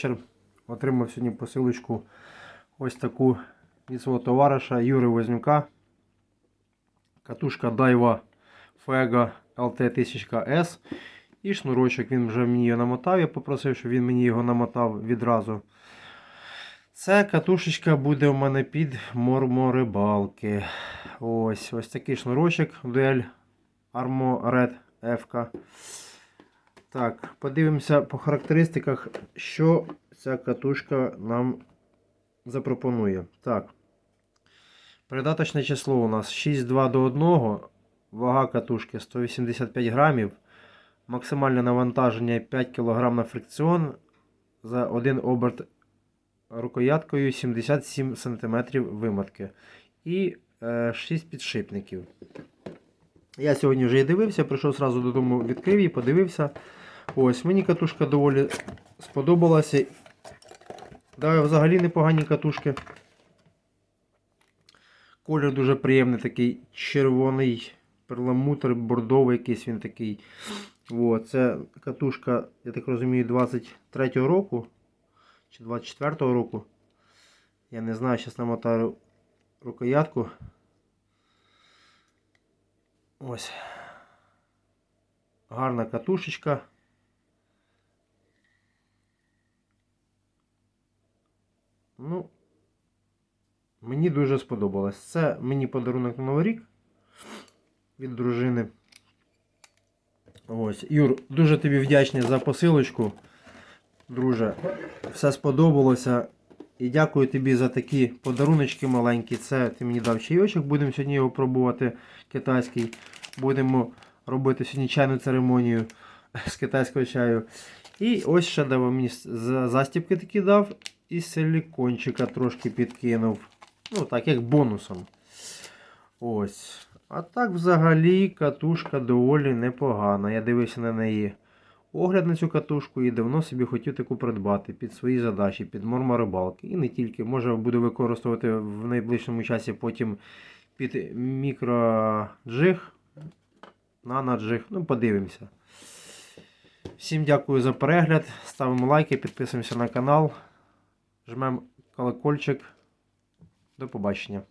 вечір. Отримав сьогодні посилочку ось таку від свого товариша Юри Вознюка. Катушка Daiwa Fega LT1000S. І шнурочок він вже мені його намотав. Я попросив, щоб він мені його намотав відразу. Це катушечка буде у мене під морморибалки. Ось ось такий шнурочок Duel Armo Red F. Так, подивимося по характеристиках, що ця катушка нам запропонує. Так. Передаточне число у нас 6,2 до 1. Вага катушки 185 грамів. Максимальне навантаження 5 кг на фрикціон. За один оберт рукояткою 77 см вимотки. І е, 6 підшипників. Я сьогодні вже і дивився, прийшов одразу додому, відкрив її, подивився. Ось, мені катушка доволі сподобалася. Да, взагалі непогані катушки. Колір дуже приємний, такий червоний перламутр, бордовий якийсь він такий. О, це катушка, я так розумію, 23-го року чи 24-го року. Я не знаю, зараз намотаю рукоятку. Ось. Гарна катушечка. Ну, мені дуже сподобалось. Це мені подарунок на Новий рік від дружини. Ось, Юр, дуже тобі вдячний за посилочку. Друже, все сподобалося. І дякую тобі за такі подаруночки маленькі. Це ти мені дав чайочок. Будемо сьогодні його пробувати китайський. Будемо робити сьогодні чайну церемонію з китайського чаю. І ось ще дав мені з- застібки такі дав. І силікончика трошки підкинув. Ну, так, як бонусом. Ось. А так, взагалі, катушка доволі непогана. Я дивився на неї огляд на цю катушку і давно собі хотів таку придбати під свої задачі, під морморибалки. І не тільки. Може буду використовувати в найближчому часі потім під мікроджиг, наноджиг. Ну, подивимося. Всім дякую за перегляд. Ставимо лайки, підписуємося на канал. Жмемо колокольчик. До побачення.